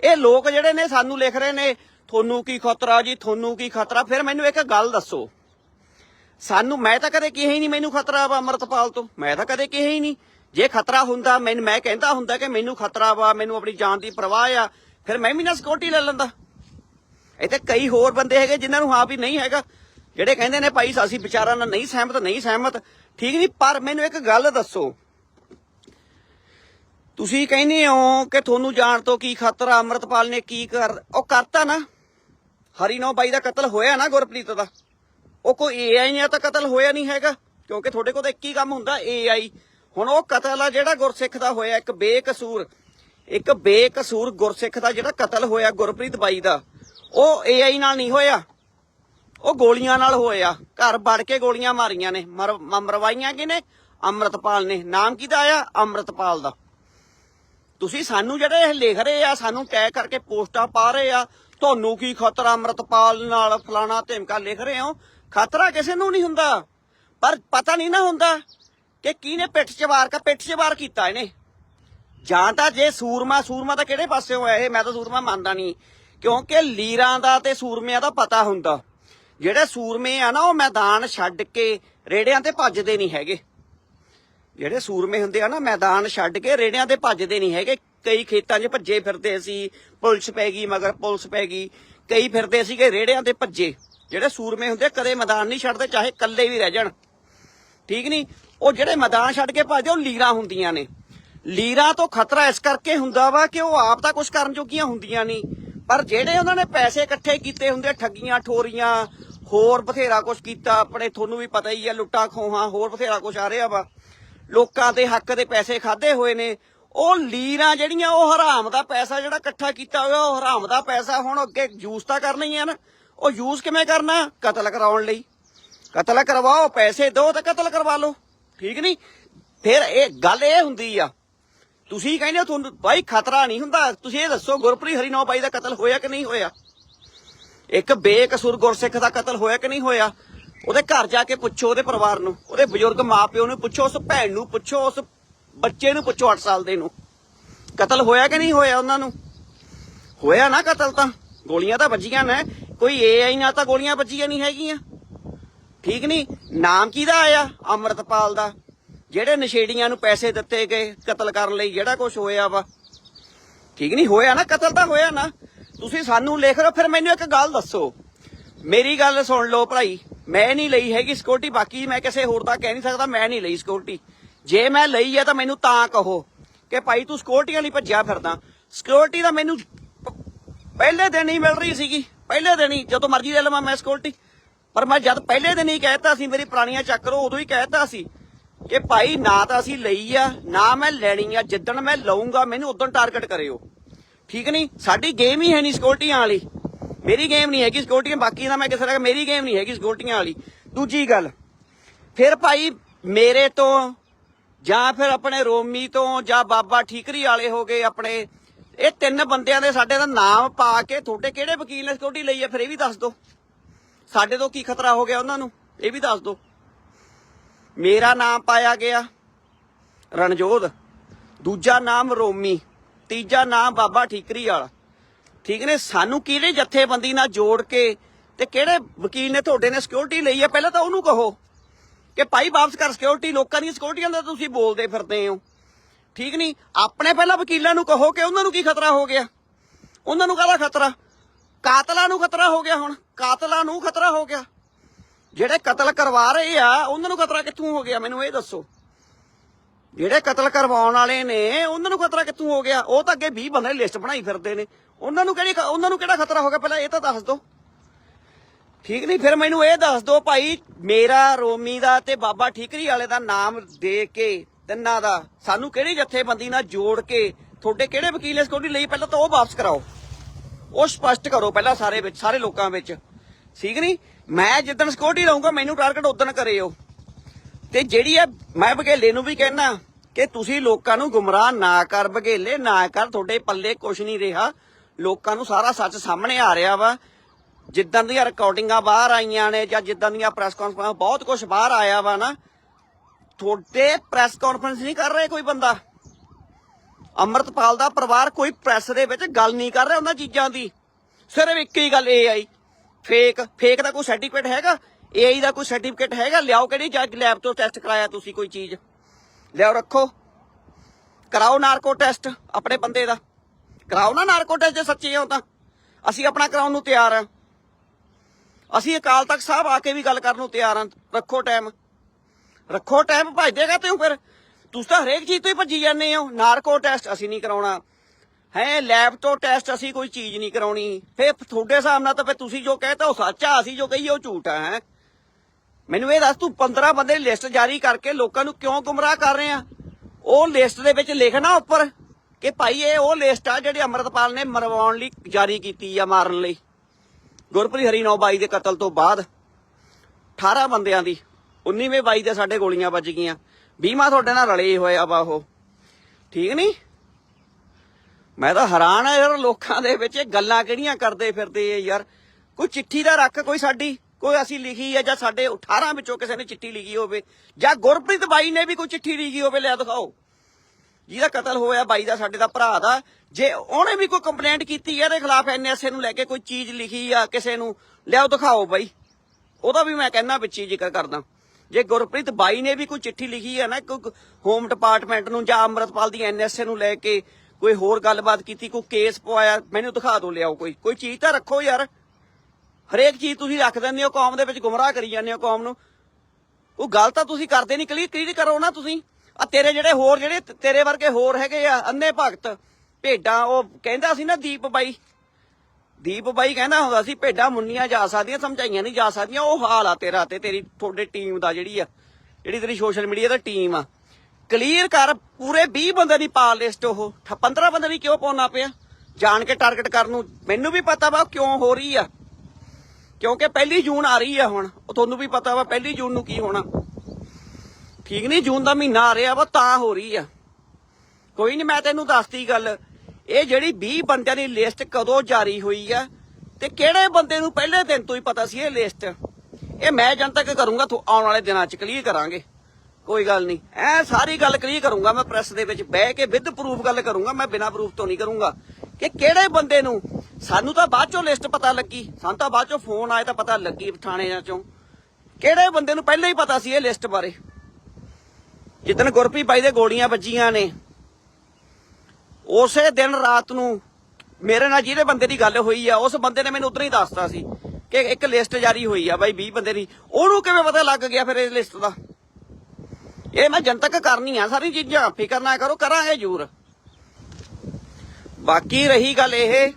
ਇਹ ਲੋਕ ਜਿਹੜੇ ਨੇ, ਸਾਨੂੰ ਲਿਖ ਰਹੇ ਨੇ, ਤੁਹਾਨੂੰ ਕੀ ਖਤਰਾ ਜੀ, ਤੁਹਾਨੂੰ ਕੀ ਖਤਰਾ? ਫਿਰ ਮੈਨੂੰ ਇੱਕ ਗੱਲ ਦੱਸੋ। ਸਾਨੂੰ, ਮੈਂ ਤਾਂ ਕਦੇ ਕਿਹਾ ਹੀ ਨਹੀਂ, ਮੈਨੂੰ ਖਤਰਾ ਵਾ ਅਮਰਤਪਾਲ ਤੋਂ। ਮੈਂ ਤਾਂ ਕਦੇ ਕਿਹਾ ਹੀ ਨਹੀਂ। ਜੇ ਖਤਰਾ ਹੁੰਦਾ ਮੈਨੂੰ ਮੈਂ ਕਹਿੰਦਾ ਹੁੰਦਾ ਕਿ ਮੈਨੂੰ ਖਤਰਾ ਵਾ, ਮੈਨੂੰ ਆਪਣੀ ਜਾਨ ਦੀ ਪਰਵਾਹ ਆ, ਫਿਰ ਮੈਂ ਵੀ ਨਾ ਸਿਕਿਉਰਿਟੀ ਲੈ ਲੈਂਦਾ। ਇੱਥੇ ਕਈ ਹੋਰ ਬੰਦੇ ਹੈਗੇ ਜਿਨ੍ਹਾਂ ਨੂੰ ਹਾਂ ਵੀ ਨਹੀਂ ਹੈਗਾ, ਜਿਹੜੇ ਕਹਿੰਦੇ ਨੇ ਭਾਈ ਅਸੀਂ ਵਿਚਾਰਾਂ ਨਾਲ ਨਹੀਂ ਸਹਿਮਤ ਨਹੀਂ ਸਹਿਮਤ। ਠੀਕ ਨਹੀਂ, ਪਰ ਮੈਨੂੰ ਇੱਕ ਗੱਲ ਦੱਸੋ। ਤੁਸੀਂ ਕਹਿੰਦੇ ਹੋ ਕਿ ਤੁਹਾਨੂੰ ਜਾਣ ਤੋਂ ਕੀ ਖਤਰਾ, ਅਮਰਤਪਾਲ ਨੇ ਕੀ ਕਰ ਉਹ ਕਰਤਾ ਨਾ। ਹਰੀਨੋ ਬਾਈ ਦਾ ਕਤਲ ਹੋਇਆ ਨਾ ਗੁਰਪ੍ਰੀਤ ਦਾ। ਉਹ ਕੋਈ ਏਆਈ ਆ ਤਾਂ ਕਤਲ ਹੋਇਆ ਨਹੀਂ ਹੈਗਾ, ਕਿਉਂਕਿ ਤੁਹਾਡੇ ਕੋਲ ਤਾਂ ਇੱਕ ਹੀ ਕੰਮ ਹੁੰਦਾ ਏਆਈ ਹੁਣ ਉਹ ਕਤਲ ਆ ਜਿਹੜਾ ਗੁਰਸਿੱਖ ਦਾ ਹੋਇਆ, ਇੱਕ ਬੇਕਸੂਰ ਇੱਕ ਬੇਕਸੂਰ ਗੁਰਸਿੱਖ ਦਾ ਜਿਹੜਾ ਕਤਲ ਹੋਇਆ ਗੁਰਪ੍ਰੀਤ ਬਾਈ ਦਾ। ਉਹ ਏਆਈ ਨਾਲ ਨਹੀਂ ਹੋਇਆ। ਉਹ ਗੋਲੀਆਂ ਨਾਲ ਹੋਇਆ। ਘਰ ਵੜ ਕੇ ਗੋਲੀਆਂ ਮਾਰੀਆਂ ਨੇ। ਮਰਵਾਈਆਂ ਕਿਨੇ ਅੰਮ੍ਰਿਤਪਾਲ ਨੇ। ਨਾਮ ਕਿਹਦਾ ਆ? ਅੰਮ੍ਰਿਤਪਾਲ ਦਾ। ਤੁਸੀਂ ਸਾਨੂੰ ਜਿਹੜੇ ਇਹ ਲਿਖ ਰਹੇ ਆ, ਸਾਨੂੰ ਟੈਗ ਕਰਕੇ ਪੋਸਟਾਂ ਪਾ ਰਹੇ ਆ, ਤੁਹਾਨੂੰ ਕੀ ਖਤਰਾ ਅੰਮ੍ਰਿਤਪਾਲ ਨਾਲ ਫਲਾਣਾ ਧਮਕਾ ਲਿਖ ਰਹੇ ਹੋ? ਖਤਰਾ ਕਿਸੇ ਨੂੰ ਨਹੀਂ ਹੁੰਦਾ। ਪਰ ਪਤਾ ਨਹੀਂ ਨਾ ਹੁੰਦਾ। ਕਿ ਕਿਹਨੇ ਪਿੱਠ 'ਚ ਵਾਰ ਕਾ ਪਿੱਠ 'ਚ ਵਾਰ ਕੀਤਾ ਇਹਨੇ? ਜਾਂ ਤਾਂ ਜੇ ਸੂਰਮਾ ਸੂਰਮਾ ਤਾਂ ਕਿਹੜੇ ਪਾਸੇ ਹੋਇਆ ਇਹ? ਮੈਂ ਤਾਂ ਸੂਰਮਾ ਮੰਨਦਾ ਨਹੀਂ। ਕਿਉਂਕਿ ਲੀਰਾਂ ਦਾ ਤੇ ਸੂਰਮਿਆਂ ਦਾ ਪਤਾ ਹੁੰਦਾ। ਜਿਹੜੇ ਸੂਰਮੇ ਆ ਨਾ, ਉਹ ਮੈਦਾਨ ਛੱਡ ਕੇ ਰੇੜਿਆਂ ਤੇ ਭੱਜਦੇ ਨਹੀਂ ਹੈਗੇ। ਜਿਹੜੇ ਸੂਰਮੇ ਹੁੰਦੇ ਆ ਨਾ, ਮੈਦਾਨ ਛੱਡ ਕੇ ਰੇੜਿਆਂ ਤੇ ਭੱਜਦੇ ਨਹੀਂ ਹੈਗੇ। ਕਈ ਖੇਤਾਂ 'ਚ ਭੱਜੇ ਫਿਰਦੇ ਸੀ, ਪੁਲਿਸ ਪੈ ਗਈ, ਮਗਰ ਪੁਲਿਸ ਪੈ ਗਈ। ਕਈ ਫਿਰਦੇ ਸੀਗੇ ਰੇੜਿਆਂ ਤੇ ਭੱਜੇ। ਜਿਹੜੇ ਸੂਰਮੇ ਹੁੰਦੇ ਕਦੇ ਮੈਦਾਨ ਨਹੀਂ ਛੱਡਦੇ, ਚਾਹੇ ਇਕੱਲੇ ਵੀ ਰਹਿ ਜਾਣ। ਠੀਕ ਨਹੀਂ? ਉਹ ਜਿਹੜੇ ਮੈਦਾਨ ਛੱਡ ਕੇ ਭੱਜਦੇ, ਉਹ ਲੀਰਾਂ ਹੁੰਦੀਆਂ ਨੇ। ਲੀਰਾਂ ਤੋਂ ਖਤਰਾ ਇਸ ਕਰਕੇ ਹੁੰਦਾ ਵਾ ਕਿ ਉਹ ਆਪ ਤਾਂ ਕੁਝ ਕਰਨ ਜੋਗੀਆਂ ਹੁੰਦੀਆਂ ਨਹੀਂ। ਪਰ ਜਿਹੜੇ ਉਹਨਾਂ ਨੇ ਪੈਸੇ ਇਕੱਠੇ ਕੀਤੇ ਹੁੰਦੇ, ਠੱਗੀਆਂ, ਠੋਰੀਆਂ, ਹੋਰ ਬਥੇਰਾ ਕੁਝ ਕੀਤਾ, ਆਪਣੇ ਤੁਹਾਨੂੰ ਵੀ ਪਤਾ ਹੀ ਆ, ਲੁੱਟਾ ਖੋਹਾਂ, ਹੋਰ ਬਥੇਰਾ ਕੁਝ ਆ ਰਿਹਾ ਵਾ। ਲੋਕਾਂ ਦੇ ਹੱਕ ਦੇ ਪੈਸੇ ਖਾਦੇ ਹੋਏ ਨੇ। ਉਹ ਲੀਰਾਂ ਜਿਹੜੀਆਂ, ਉਹ ਹਰਾਮ ਦਾ ਪੈਸਾ ਜਿਹੜਾ ਇਕੱਠਾ ਕੀਤਾ ਹੋਇਆ, ਉਹ ਹਰਾਮ ਦਾ ਪੈਸਾ ਹੁਣ ਅੱਗੇ ਯੂਜ਼ ਤਾਂ ਕਰਨਾ ਹੀ ਹੈ ਨਾ ਉਹ ਯੂਜ਼ ਕਿਵੇਂ ਕਰਨਾ? ਕਤਲ ਕਰਾਉਣ ਲਈ। ਕਤਲ ਕਰਵਾਓ, ਪੈਸੇ ਦਿਓ ਤਾਂ ਕਤਲ ਕਰਵਾ ਲਓ। ਠੀਕ ਨਹੀਂ? ਫਿਰ ਇਹ ਗੱਲ ਇਹ ਹੁੰਦੀ ਆ। ਤੁਸੀਂ ਕਹਿੰਦੇ ਹੋ ਤੁਹਾਨੂੰ ਬਾਈ ਖਤਰਾ ਨਹੀਂ ਹੁੰਦਾ। ਤੁਸੀਂ ਇਹ ਦੱਸੋ ਗੁਰਪ੍ਰੀਤ ਹਰੀਨੌ ਬਾਈ ਦਾ ਕਤਲ ਹੋਇਆ ਕਿ ਨਹੀਂ ਹੋਇਆ? ਇੱਕ ਬੇਕਸੂਰ ਗੁਰਸਿੱਖ ਦਾ ਕਤਲ ਹੋਇਆ ਕਿ ਨਹੀਂ ਹੋਇਆ? ਉਹਦੇ ਘਰ ਜਾ ਕੇ ਪੁੱਛੋ ਉਹਦੇ ਪਰਿਵਾਰ ਨੂੰ। ਉਹਦੇ ਬਜ਼ੁਰਗ ਮਾਪਿਓ ਨੂੰ ਪੁੱਛੋ, ਉਸ ਭੈਣ ਨੂੰ ਪੁੱਛੋ, ਉਸ ਬੱਚੇ ਨੂੰ ਪੁੱਛੋ 8 ਸਾਲ ਦੇ ਨੂੰ। ਕਤਲ ਹੋਇਆ ਕਿ ਨਹੀਂ ਹੋਇਆ ਉਹਨਾਂ ਨੂੰ? ਹੋਇਆ ਨਾ ਕਤਲ ਤਾਂ। ਗੋਲੀਆਂ ਤਾਂ ਵੱਜੀਆਂ ਨੇ। ਕੋਈ ਏਆਈ ਨਾਲ ਤਾਂ ਗੋਲੀਆਂ ਵੱਜੀਆਂ ਨਹੀਂ ਹੈਗੀਆਂ। ਠੀਕ ਨਹੀਂ ਨਾਮ ਕਿਹਦਾ ਆਇਆ ਅਮਰਤਪਾਲ ਦਾ? ਜਿਹੜੇ ਨਸ਼ੇੜੀਆਂ ਨੂੰ ਪੈਸੇ ਦਿੱਤੇ ਗਏ ਕਤਲ ਕਰਨ ਲਈ, ਜਿਹੜਾ ਕੁਝ ਹੋਇਆ ਵਾ। ਠੀਕ ਨਹੀਂ ਹੋਇਆ ਨਾ? ਕਤਲ ਤਾਂ ਹੋਇਆ ਨਾ। ਤੁਸੀਂ ਸਾਨੂੰ ਲਿਖ ਰਹੇ ਫਿਰ ਮੈਨੂੰ ਇੱਕ ਗੱਲ ਦੱਸੋ। ਮੇਰੀ ਗੱਲ ਸੁਣ ਲਓ ਭਾਈ ਮੈਂ ਨਹੀਂ ਲਈ ਹੈਗੀ ਸਿਕਿਉਰਿਟੀ ਬਾਕੀ ਮੈਂ ਕਿਸੇ ਹੋਰ ਦਾ ਕਹਿ ਨਹੀਂ ਸਕਦਾ, ਮੈਂ ਨਹੀਂ ਲਈ ਸਿਕਿਉਰਿਟੀ ਜੇ ਮੈਂ ਲਈ ਹੈ ਤਾਂ ਮੈਨੂੰ ਤਾਂ ਕਹੋ ਕਿ ਭਾਈ ਤੂੰ ਸਿਕਿਉਰਿਟੀ ਲਈ ਭੱਜਿਆ ਫਿਰਦਾ। ਸਿਕਿਉਰਿਟੀ ਦਾ ਮੈਨੂੰ ਪਹਿਲੇ ਦਿਨ ਹੀ ਮਿਲ ਰਹੀ ਸੀਗੀ। ਪਹਿਲੇ ਦਿਨ ਹੀ, ਜਦੋਂ ਮਰਜ਼ੀ ਲੈ ਲਵਾਂ ਮੈਂ ਸਿਕਿਉਰਿਟੀ ਪਰ ਮੈਂ ਜਦ ਪਹਿਲੇ ਦਿਨ ਹੀ ਕਹਿਤਾ ਸੀ, ਮੇਰੀ ਪੁਰਾਣੀਆਂ ਚੱਕ ਕਰੋ ਉਦੋਂ ਹੀ ਕਹਿਤਾ ਸੀ ਕਿ ਭਾਈ ਨਾ ਤਾਂ ਅਸੀਂ ਲਈ ਆ, ਨਾ ਮੈਂ ਲੈਣੀ ਆ, ਜਿੱਦਣ ਮੈਂ ਲਊਂਗਾ, ਮੈਨੂੰ ਉਦੋਂ ਟਾਰਗੇਟ ਕਰਿਓ। ਠੀਕ ਨਹੀਂ? ਸਾਡੀ ਗੇਮ ਹੀ ਹੈ ਨਹੀਂ ਸਿਕਿਉਰਟੀਆਂ ਵਾਲੀ। ਮੇਰੀ ਗੇਮ ਨਹੀਂ ਹੈਗੀ ਸਿਕਿਉਰਟੀਆਂ ਬਾਕੀ ਦਾ ਮੈਂ ਕਿਸੇ ਦਾ ਮੇਰੀ ਗੇਮ ਨਹੀਂ ਹੈਗੀ ਸਿਕਿਉਰਟੀਆਂ ਵਾਲੀ। ਦੂਜੀ ਗੱਲ, ਫਿਰ ਭਾਈ ਮੇਰੇ ਤੋਂ ਜਾਂ ਫਿਰ ਆਪਣੇ ਰੋਮੀ ਤੋਂ ਜਾਂ ਬਾਬਾ ਠੀਕਰੀ ਵਾਲੇ ਹੋ ਗਏ ਆਪਣੇ, ਇਹ ਤਿੰਨ ਬੰਦਿਆਂ ਦੇ ਸਾਡੇ ਦਾ ਨਾਮ ਪਾ ਕੇ ਤੁਹਾਡੇ ਕਿਹੜੇ ਵਕੀਲ ਨੇ ਸਿਕਿਉਰਟੀ ਲਈ ਹੈ ਫਿਰ ਇਹ ਵੀ ਦੱਸ ਦਿਓ। ਸਾਡੇ ਤੋਂ ਕੀ ਖਤਰਾ ਹੋ ਗਿਆ ਉਹਨਾਂ ਨੂੰ? ਇਹ ਵੀ ਦੱਸ ਦਿਓ। ਮੇਰਾ ਨਾਮ ਪਾਇਆ ਗਿਆ ਰਣਜੋਧ, ਦੂਜਾ ਨਾਮ ਰੋਮੀ, ਤੀਜਾ ਨਾਮ ਬਾਬਾ ਠੀਕਰੀ ਵਾਲਾ ਠੀਕ ਨੇ? ਸਾਨੂੰ ਕਿਹੜੇ ਜਥੇਬੰਦੀ ਨਾਲ ਜੋੜ ਕੇ ਤੇ ਕਿਹੜੇ ਵਕੀਲ ਨੇ ਤੁਹਾਡੇ ਨੇ ਸਿਕਿਉਰਿਟੀ ਲਈ ਹੈ ਪਹਿਲਾਂ ਤਾਂ ਉਹਨੂੰ ਕਹੋ ਕਿ ਭਾਈ ਵਾਪਸ ਕਰ ਸਿਕਿਉਰਿਟੀ ਲੋਕਾਂ ਦੀਆਂ ਸਿਕਿਉਰਿਟੀਆਂ ਦਾ ਤੁਸੀਂ ਬੋਲਦੇ ਫਿਰਦੇ ਹੋ। ਠੀਕ ਨਹੀਂ? ਆਪਣੇ ਪਹਿਲਾਂ ਵਕੀਲਾਂ ਨੂੰ ਕਹੋ ਕਿ ਉਹਨਾਂ ਨੂੰ ਕੀ ਖਤਰਾ ਹੋ ਗਿਆ? ਉਹਨਾਂ ਨੂੰ ਕਾਹਦਾ ਖਤਰਾ? ਕਾਤਲਾਂ ਨੂੰ ਖਤਰਾ ਹੋ ਗਿਆ ਹੁਣ। ਕਾਤਲਾਂ ਨੂੰ ਖਤਰਾ ਹੋ ਗਿਆ। ਜਿਹੜੇ ਕਤਲ ਕਰਵਾ ਰਹੇ ਆ, ਉਹਨਾਂ ਨੂੰ ਖਤਰਾ ਕਿੱਥੋਂ ਹੋ ਗਿਆ? ਮੈਨੂੰ ਇਹ ਦੱਸੋ। ਜਿਹੜੇ ਕਤਲ ਕਰਵਾਉਣ ਵਾਲੇ ਨੇ, ਉਹਨਾਂ ਨੂੰ ਖਤਰਾ ਕਿੱਥੋਂ ਹੋ ਗਿਆ? ਉਹ ਤਾਂ ਅੱਗੇ 20 ਬੰਦੇ ਲਿਸਟ ਬਣਾਈ ਫਿਰਦੇ ਨੇ। ਉਹਨਾਂ ਨੂੰ ਕਿਹੜੀ ਉਹਨਾਂ ਨੂੰ ਕਿਹੜਾ ਖਤਰਾ ਹੋ ਗਿਆ? ਪਹਿਲਾਂ ਇਹ ਤਾਂ ਦੱਸ ਦਿਓ। ਠੀਕ ਨਹੀਂ, ਫਿਰ ਮੈਨੂੰ ਇਹ ਦੱਸ ਦਿਓ ਭਾਈ, ਮੇਰਾ, ਰੋਮੀ ਦਾ ਤੇ ਬਾਬਾ ਠੀਕਰੀ ਵਾਲੇ ਦਾ ਨਾਮ ਦੇ ਕੇ, ਤਿੰਨਾਂ ਦਾ, ਸਾਨੂੰ ਕਿਹੜੀ ਜਥੇਬੰਦੀ ਨਾਲ ਜੋੜ ਕੇ, ਤੁਹਾਡੇ ਕਿਹੜੇ ਵਕੀਲ ਨੇ ਸਿਕਿਉਰਿਟੀ ਲਈ ਪਹਿਲਾਂ ਤਾਂ ਉਹ ਵਾਪਸ ਕਰਾਓ? ਉਹ ਸਪਸ਼ਟ ਕਰੋ ਪਹਿਲਾਂ ਸਾਰੇ ਵਿੱਚ, ਸਾਰੇ ਲੋਕਾਂ ਵਿੱਚ। ਠੀਕ ਨਹੀਂ? ਮੈਂ ਜਿੱਦਣ ਸਿਕਿਉਰਿਟੀ ਲਵਾਂਗਾ ਮੈਨੂੰ ਟਾਰਗੇਟ ਉਦੋਂ ਕਰਿਓ। ਤੇ ਜਿਹੜੀ ਆ ਮੈਂ ਬਘੇਲੇ ਨੂੰ ਵੀ ਕਹਿਣਾ ਕਿ ਤੁਸੀਂ ਲੋਕਾਂ ਨੂੰ ਗੁੰਮਰਾਹ ਨਾ ਕਰ ਬਘੇਲੇ, ਨਾ ਕਰ। ਤੁਹਾਡੇ ਪੱਲੇ ਕੁਝ ਨਹੀਂ ਰਿਹਾ। ਲੋਕਾਂ ਨੂੰ ਸਾਰਾ ਸੱਚ ਸਾਹਮਣੇ ਆ ਰਿਹਾ ਵਾ। ਜਿੱਦਾਂ ਦੀਆਂ ਰਿਕਾਰਡਿੰਗਾਂ ਬਾਹਰ ਆਈਆਂ ਨੇ ਜਾਂ ਜਿੱਦਾਂ ਦੀਆਂ ਪ੍ਰੈਸ ਕਾਨਫਰੰਸ ਬਹੁਤ ਕੁਝ ਬਾਹਰ ਆਇਆ ਵਾ ਨਾ। ਤੁਹਾਡੇ ਪ੍ਰੈਸ ਕਾਨਫਰੰਸ ਨਹੀਂ ਕਰ ਰਹੇ ਕੋਈ ਬੰਦਾ। ਅੰਮ੍ਰਿਤਪਾਲ ਦਾ ਪਰਿਵਾਰ ਕੋਈ ਪ੍ਰੈਸ ਦੇ ਵਿੱਚ ਗੱਲ ਨਹੀਂ ਕਰ ਰਿਹਾ ਉਹਨਾਂ ਚੀਜ਼ਾਂ ਦੀ। ਸਿਰਫ ਇੱਕ ਹੀ ਗੱਲ ਇਹ ਆਈ। ਫੇਕ ਫੇਕ ਦਾ ਕੋਈ ਸਰਟੀਫਿਕੇਟ ਹੈਗਾ? ਏਆਈ ਦਾ ਕੋਈ ਸਰਟੀਫਿਕੇਟ ਹੈਗਾ? ਲਿਆਓ ਕਿਹੜੀ ਜੱਜ ਲੈਬ ਤੋਂ ਟੈਸਟ ਕਰਾਇਆ ਤੁਸੀਂ ਕੋਈ ਚੀਜ਼? ਲਿਆਓ ਰੱਖੋ। ਕਰਾਓ ਨਾਰਕੋ ਟੈਸਟ ਆਪਣੇ ਬੰਦੇ ਦਾ। ਕਰਾਓ ਨਾ ਨਾਰਕੋ ਟੈਸਟ ਜੇ ਸੱਚੇ ਹੋ ਤਾਂ। ਅਸੀਂ ਆਪਣਾ ਕਰਾਉਣ ਨੂੰ ਤਿਆਰ ਹਾਂ। ਅਸੀਂ ਅਕਾਲ ਤਖਤ ਸਾਹਿਬ ਆ ਕੇ ਵੀ ਗੱਲ ਕਰਨ ਨੂੰ ਤਿਆਰ ਹਾਂ। ਰੱਖੋ ਟਾਈਮ ਰੱਖੋ ਟਾਈਮ ਭੱਜਦੇਗਾ ਤੇ ਫਿਰ। ਤੁਸੀਂ ਤਾਂ ਹਰੇਕ ਚੀਜ਼ ਤੋਂ ਹੀ ਭੱਜੀ ਜਾਂਦੇ ਹੋ। ਨਾਰਕੋ ਟੈਸਟ ਅਸੀਂ ਨਹੀਂ ਕਰਾਉਣਾ। ਹੈ ਲੈਬ ਤੋਂ ਟੈਸਟ ਅਸੀਂ ਕੋਈ ਚੀਜ਼ ਨਹੀਂ ਕਰਾਉਣੀ। ਫੇਰ ਤੁਹਾਡੇ ਹਿਸਾਬ ਨਾਲ ਤਾਂ ਫੇਰ ਤੁਸੀਂ ਜੋ ਕਹਤਾ ਉਹ ਸੱਚ ਆ, ਅਸੀਂ ਜੋ ਕਹੀਏ ਉਹ ਝੂਠ ਆ, ਹੈ। ਮੈਨੂੰ ਇਹ ਦੱਸ, ਤੂੰ 15 ਬੰਦੇ ਦੀ ਲਿਸਟ ਜਾਰੀ ਕਰਕੇ ਲੋਕਾਂ ਨੂੰ ਕਿਉਂ ਗੁੰਮਰਾਹ ਕਰ ਰਹੇ ਆ? ਉਹ ਲਿਸਟ ਦੇ ਵਿੱਚ ਲਿਖਣਾ ਉੱਪਰ ਕਿ ਭਾਈ ਇਹ ਉਹ ਲਿਸਟ ਆ ਜਿਹੜੇ ਅਮਰਤਪਾਲ ਨੇ ਮਰਵਾਉਣ ਲਈ ਜਾਰੀ ਕੀਤੀ ਆ ਮਾਰਨ ਲਈ। ਗੁਰਪ੍ਰੀਤ ਹਰੀਨੌ ਬਾਈ ਦੇ ਕਤਲ ਤੋਂ ਬਾਅਦ 18 ਬੰਦਿਆਂ ਦੀ 19ਵੇਂ ਬਾਈ ਦੇ ਸਾਡੇ ਗੋਲੀਆਂ ਵੱਜ ਗਈਆਂ। 20ਵਾਂ ਤੁਹਾਡੇ ਨਾਲ ਰਲੇ ਹੋਏ ਆ ਵਾ ਉਹ। ਠੀਕ ਨਹੀਂ ਮੈਂ ਤਾਂ ਹੈਰਾਨ ਆ ਯਾਰ ਲੋਕਾਂ ਦੇ ਵਿੱਚ ਇਹ ਗੱਲਾਂ ਕਿਹੜੀਆਂ ਕਰਦੇ ਫਿਰਦੇ ਆ ਯਾਰ। ਕੋਈ ਚਿੱਠੀ ਦਾ ਰੱਖ ਕੋਈ ਸਾਡੀ। ਕੋਈ ਅਸੀਂ ਲਿਖੀ ਹੈ ਜਾਂ ਸਾਡੇ 18 ਵਿੱਚੋਂ ਕਿਸੇ ਨੇ ਚਿੱਠੀ ਲਿਖੀ ਹੋਵੇ। ਜਾਂ ਗੁਰਪ੍ਰੀਤ ਬਾਈ ਨੇ ਵੀ ਕੋਈ ਚਿੱਠੀ ਲਿਖੀ ਹੋਵੇ, ਲਿਆ ਦਿਖਾਓ। ਜਿਹਦਾ ਕਤਲ ਹੋਇਆ ਬਾਈ ਦਾ, ਸਾਡੇ ਦਾ ਭਰਾ ਦਾ। ਜੇ ਉਹਨੇ ਵੀ ਕੋਈ ਕੰਪਲੇਂਟ ਕੀਤੀ ਹੈ ਇਹਦੇ ਖਿਲਾਫ ਐਨਐਸਏ ਨੂੰ ਲੈ ਕੇ ਕੋਈ ਚੀਜ਼ ਲਿਖੀ ਆ ਕਿਸੇ ਨੂੰ, ਲਿਆਓ ਦਿਖਾਓ ਬਾਈ। ਉਹਦਾ ਵੀ ਮੈਂ ਕਹਿਣਾ ਵਿੱਚ ਜ਼ਿਕਰ ਕਰਦਾ। ਜੇ ਗੁਰਪ੍ਰੀਤ ਬਾਈ ਨੇ ਵੀ ਕੋਈ ਚਿੱਠੀ ਲਿਖੀ ਹੈ ਨਾ, ਕੋਈ ਹੋਮ ਡਿਪਾਰਟਮੈਂਟ ਨੂੰ ਜਾਂ ਅੰਮ੍ਰਿਤਪਾਲ ਦੀ ਐਨਐਸਏ ਨੂੰ ਲੈ ਕੇ ਕੋਈ ਹੋਰ ਗੱਲਬਾਤ ਕੀਤੀ, ਕੋਈ ਕੇਸ ਪਵਾਇਆ, ਮੈਨੂੰ ਦਿਖਾ ਦਿਓ, ਲਿਆਓ ਕੋਈ। ਕੋਈ ਚੀਜ਼ ਤਾਂ ਰੱਖੋ ਯਾਰ। ਹਰੇਕ ਚੀਜ਼ ਤੁਸੀਂ ਰੱਖ ਦਿੰਦੇ ਹੋ, ਕੌਮ ਦੇ ਵਿੱਚ ਗੁੰਮਰਾਹ ਕਰੀ ਜਾਂਦੇ ਹੋ ਕੌਮ ਨੂੰ। ਉਹ ਗੱਲ ਤਾਂ ਤੁਸੀਂ ਕਰਦੇ ਨਹੀਂ, ਕਲੀਅਰ ਕਲੀਅਰ ਕਰੋ ਨਾ ਤੁਸੀਂ। ਆ ਤੇਰੇ ਜਿਹੜੇ ਹੋਰ, ਜਿਹੜੇ ਤੇਰੇ ਵਰਗੇ ਹੋਰ ਹੈਗੇ ਆ, ਅੰਨੇ ਭਗਤ, ਭੇਡਾਂ, ਉਹ ਕਹਿੰਦਾ ਸੀ ਨਾ ਦੀਪ ਬਾਈ। ਦੀਪ ਬਾਈ ਕਹਿੰਦਾ ਹੁੰਦਾ ਸੀ, ਭੇਡਾਂ ਮੁੰਨੀਆਂ ਜਾ ਸਕਦੀਆਂ, ਸਮਝਾਈਆਂ ਨਹੀਂ ਜਾ ਸਕਦੀਆਂ, ਉਹ ਹਾਲ ਆ ਤੇਰਾ ਤੇ ਤੇਰੀ ਤੁਹਾਡੇ ਟੀਮ ਦਾ ਜਿਹੜੀ ਆ, ਜਿਹੜੀ ਤੇਰੀ ਸੋਸ਼ਲ ਮੀਡੀਆ ਦਾ ਟੀਮ ਆ। ਕਲੀਅਰ ਕਰ, ਪੂਰੇ 20 ਬੰਦੇ ਦੀ ਪਾਲ ਲਿਸਟ ਉਹ 15 ਬੰਦੇ ਦੀ ਕਿਉਂ ਪਾਉਣਾ ਪਿਆ? ਜਾਣ ਕੇ ਟਾਰਗੇਟ ਕਰਨ ਨੂੰ, ਮੈਨੂੰ ਵੀ ਪਤਾ ਵਾ ਕਿਉਂ ਹੋ ਰਹੀ ਆ। ਕਿਉਂਕਿ ਪਹਿਲੀ ਜੂਨ ਆ ਰਹੀ ਆ ਹੁਣ, ਉਹ ਤੁਹਾਨੂੰ ਵੀ ਪਤਾ ਵਾ ਪਹਿਲੀ ਜੂਨ ਨੂੰ ਕੀ ਹੋਣਾ। ਠੀਕ ਨਹੀਂ ਜੂਨ ਦਾ ਮਹੀਨਾ ਆ ਰਿਹਾ ਵਾ, ਤਾਂ ਹੋ ਰਹੀ ਆ। ਕੋਈ ਨਹੀਂ ਮੈਂ ਤੈਨੂੰ ਦੱਸਤੀ ਗੱਲ ਇਹ ਜਿਹੜੀ 20 ਬੰਦਿਆਂ ਦੀ ਲਿਸਟ ਕਦੋਂ ਜਾਰੀ ਹੋਈ ਆ ਤੇ ਕਿਹੜੇ ਬੰਦੇ ਨੂੰ ਪਹਿਲੇ ਦਿਨ ਤੋਂ ਹੀ ਪਤਾ ਸੀ ਇਹ ਲਿਸਟ? ਇਹ ਮੈਂ ਜਨ ਤੱਕ ਕਰੂੰਗਾ ਆਉਣ ਵਾਲੇ ਦਿਨਾਂ 'ਚ ਕਲੀਅਰ ਕਰਾਂਗੇ। ਕੋਈ ਗੱਲ ਨਹੀਂ। ਐ ਸਾਰੀ ਗੱਲ ਕਲੀਅਰ ਕਰੂੰਗਾ ਮੈਂ ਪ੍ਰੈਸ ਦੇ ਵਿੱਚ, ਬਹਿ ਕੇ ਵਿਦ ਪ੍ਰੂਫ ਗੱਲ ਕਰੂੰਗਾ, ਮੈਂ ਬਿਨਾਂ ਪ੍ਰੂਫ ਤੋਂ ਨਹੀਂ ਕਰੂੰਗਾ। ਕਿ ਕਿਹੜੇ ਬੰਦੇ ਨੂੰ? ਸਾਨੂੰ ਤਾਂ ਬਾਅਦ ਚੋਂ ਲਿਸਟ ਪਤਾ ਲੱਗੀ। ਸਾਨੂੰ ਤਾਂ ਬਾਅਦ ਚੋਂ ਫੋਨ ਆਇਆ ਤਾਂ ਪਤਾ ਲੱਗੀ ਥਾਣਿਆਂ ਚੋਂ। ਕਿਹੜੇ ਬੰਦੇ ਨੂੰ ਪਹਿਲਾਂ ਹੀ ਪਤਾ ਸੀ ਇਹ ਲਿਸਟ ਬਾਰੇ? ਜਿੱਦਣ ਗੁਰਪ੍ਰੀਤ ਬਾਈ ਦੇ ਗੋਲੀਆਂ ਵੱਜੀਆਂ ਨੇ ਉਸੇ ਦਿਨ ਰਾਤ ਨੂੰ ਮੇਰੇ ਨਾਲ ਜਿਹੜੇ ਬੰਦੇ ਦੀ ਗੱਲ ਹੋਈ ਆ, ਉਸ ਬੰਦੇ ਨੇ ਮੈਨੂੰ ਉਧਰ ਹੀ ਦੱਸਤਾ ਸੀ ਕਿ ਇੱਕ ਲਿਸਟ ਜਾਰੀ ਹੋਈ ਆ ਬਾਈ 20 ਬੰਦੇ ਦੀ। ਉਹਨੂੰ ਕਿਵੇਂ ਪਤਾ ਲੱਗ ਗਿਆ ਫਿਰ ਇਸ ਲਿਸਟ ਦਾ? ਇਹ ਮੈਂ ਜਨਤਕ ਕਰਨੀ ਆ, ਸਾਰੀ ਚੀਜ਼ਾਂ ਫਿਕਰ ਨਾ ਕਰੋ, ਕਰਾਂਗੇ ਜ਼ਰੂਰ। ਬਾਕੀ ਰਹੀ ਗੱਲ ਇਹ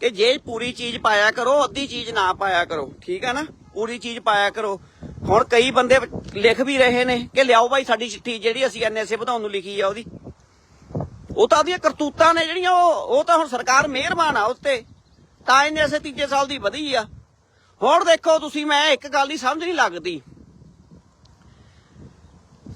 ਕਿ ਜੇ ਪੂਰੀ ਚੀਜ਼ ਪਾਇਆ ਕਰੋ, ਅੱਧੀ ਚੀਜ਼ ਨਾ ਪਾਇਆ ਕਰੋ, ਠੀਕ ਹੈ ਨਾ? ਪੂਰੀ ਚੀਜ਼ ਪਾਇਆ ਕਰੋ। ਹੁਣ ਕਈ ਬੰਦੇ ਲਿਖ ਵੀ ਰਹੇ ਨੇ ਕਿ ਲਿਆਓ ਬਾਈ ਸਾਡੀ ਚਿੱਠੀ ਜਿਹੜੀ ਅਸੀਂ ਐਨਐਸਏ ਵਧਾਉਣ ਨੂੰ ਲਿਖੀ ਆ ਉਹਦੀ। ਉਹ ਤਾਂ ਉਹਦੀਆਂ ਕਰਤੂਤਾਂ ਨੇ ਜਿਹੜੀਆਂ ਉਹ ਉਹ ਤਾਂ ਹੁਣ ਸਰਕਾਰ ਮਿਹਰਬਾਨ ਆ ਉੱਤੇ। ਤਾਂ ਇਹਨੇ ਐਸੇ ਤੀਜੇ ਸਾਲ ਦੀ ਵਧੀ ਆ। ਹੁਣ ਦੇਖੋ ਤੁਸੀਂ, ਮੈਂ ਇੱਕ ਗੱਲ ਦੀ ਸਮਝ ਨਹੀਂ ਲੱਗਦੀ।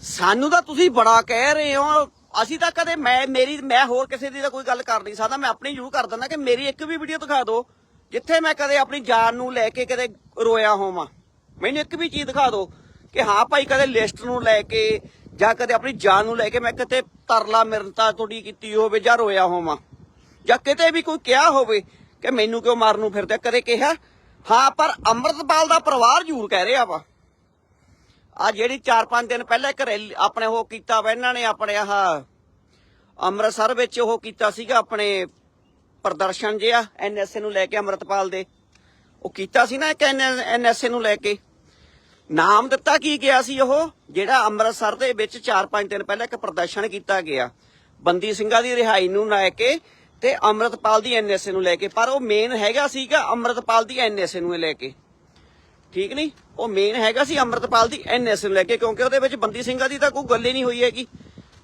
ਸਾਨੂੰ ਤਾਂ ਤੁਸੀਂ ਬੜਾ ਕਹਿ ਰਹੇ ਹੋ। ਅਸੀਂ ਤਾਂ ਕਦੇ, ਮੈਂ, ਮੇਰੀ, ਮੈਂ ਹੋਰ ਕਿਸੇ ਦੀ ਤਾਂ ਕੋਈ ਗੱਲ ਕਰ ਨਹੀਂ ਸਕਦਾ। ਮੈਂ ਆਪਣੀ ਜ਼ਰੂਰ ਕਰ ਦਿੰਦਾ ਕਿ ਮੇਰੀ ਇੱਕ ਵੀ ਵੀਡੀਓ ਦਿਖਾ ਦਿਓ, ਜਿੱਥੇ ਮੈਂ ਕਦੇ ਆਪਣੀ ਜਾਨ ਨੂੰ ਲੈ ਕੇ ਕਦੇ ਰੋਇਆ ਹੋਵਾਂ। ਮੈਨੂੰ ਇੱਕ ਵੀ ਚੀਜ਼ ਦਿਖਾ ਦਿਓ ਕਿ ਹਾਂ ਭਾਈ ਕਦੇ ਲਿਸਟ ਨੂੰ ਲੈ ਕੇ ਜਾਂ ਕਦੇ ਆਪਣੀ ਜਾਨ ਨੂੰ ਲੈ ਕੇ ਮੈਂ ਕਿਤੇ ਤਰਲਾ ਮਿਰਨਤਾ ਤੁਹਾਡੀ ਕੀਤੀ ਹੋਵੇ ਜਾਂ ਰੋਇਆ ਹੋਵਾਂ, ਜਾਂ ਕਿਤੇ ਵੀ ਕੋਈ ਕਿਹਾ ਹੋਵੇ ਕਿ ਮੈਨੂੰ ਕਿਉਂ ਮਾਰਨ ਨੂੰ ਫਿਰਦੇ, ਕਦੇ ਕਿਹਾ? ਹਾਂ, ਪਰ ਅੰਮ੍ਰਿਤਪਾਲ ਦਾ ਪਰਿਵਾਰ ਜ਼ਰੂਰ ਕਹਿ ਰਿਹਾ ਵਾ। ਆ ਜਿਹੜੀ 4-5 ਦਿਨ ਪਹਿਲਾਂ ਇੱਕ ਆਪਣੇ ਉਹ ਕੀਤਾ ਵਾ, ਇਹਨਾਂ ਨੇ ਆਪਣੇ ਆਹ ਅੰਮ੍ਰਿਤਸਰ ਵਿੱਚ ਉਹ ਕੀਤਾ ਸੀਗਾ, ਆਪਣੇ ਪ੍ਰਦਰਸ਼ਨ ਜਿਹਾ ਐਨਐਸਏ ਨੂੰ ਲੈ ਕੇ ਅੰਮ੍ਰਿਤਪਾਲ ਦੇ। ਉਹ ਕੀਤਾ ਸੀ ਨਾ ਇੱਕ ਐਨਐਸਏ ਨੂੰ ਲੈ ਕੇ। ਨਾਮ ਦਿੱਤਾ ਕੀ ਗਿਆ ਸੀ ਉਹ? ਜਿਹੜਾ ਅੰਮ੍ਰਿਤਸਰ ਦੇ ਵਿੱਚ 4-5 ਦਿਨ ਪਹਿਲਾਂ ਇੱਕ ਪ੍ਰਦਰਸ਼ਨ ਕੀਤਾ ਗਿਆ। ਬੰਦੀ ਸਿੰਘਾਂ ਦੀ ਰਿਹਾਈ ਨੂੰ ਲੈ ਕੇ ਤੇ ਅੰਮ੍ਰਿਤਪਾਲ ਦੀ ਐਨਐਸਏ ਨੂੰ ਲੈ ਕੇ। ਪਰ ਉਹ ਮੇਨ ਹੈਗਾ ਸੀਗਾ ਅੰਮ੍ਰਿਤਪਾਲ ਦੀ ਐਨਐਸਏ ਨੂੰ ਲੈ ਕੇ। ਠੀਕ ਨਹੀਂ? ਉਹ ਮੇਨ ਹੈਗਾ ਸੀ ਅੰਮ੍ਰਿਤਪਾਲ ਦੀ ਐਨਐਸ ਨੂੰ ਲੈ ਕੇ, ਕਿਉਂਕਿ ਉਹਦੇ ਵਿੱਚ ਬੰਦੀ ਸਿੰਘਾਂ ਦੀ ਤਾਂ ਕੋਈ ਗੱਲ ਹੀ ਨਹੀਂ ਹੋਈ ਹੈਗੀ।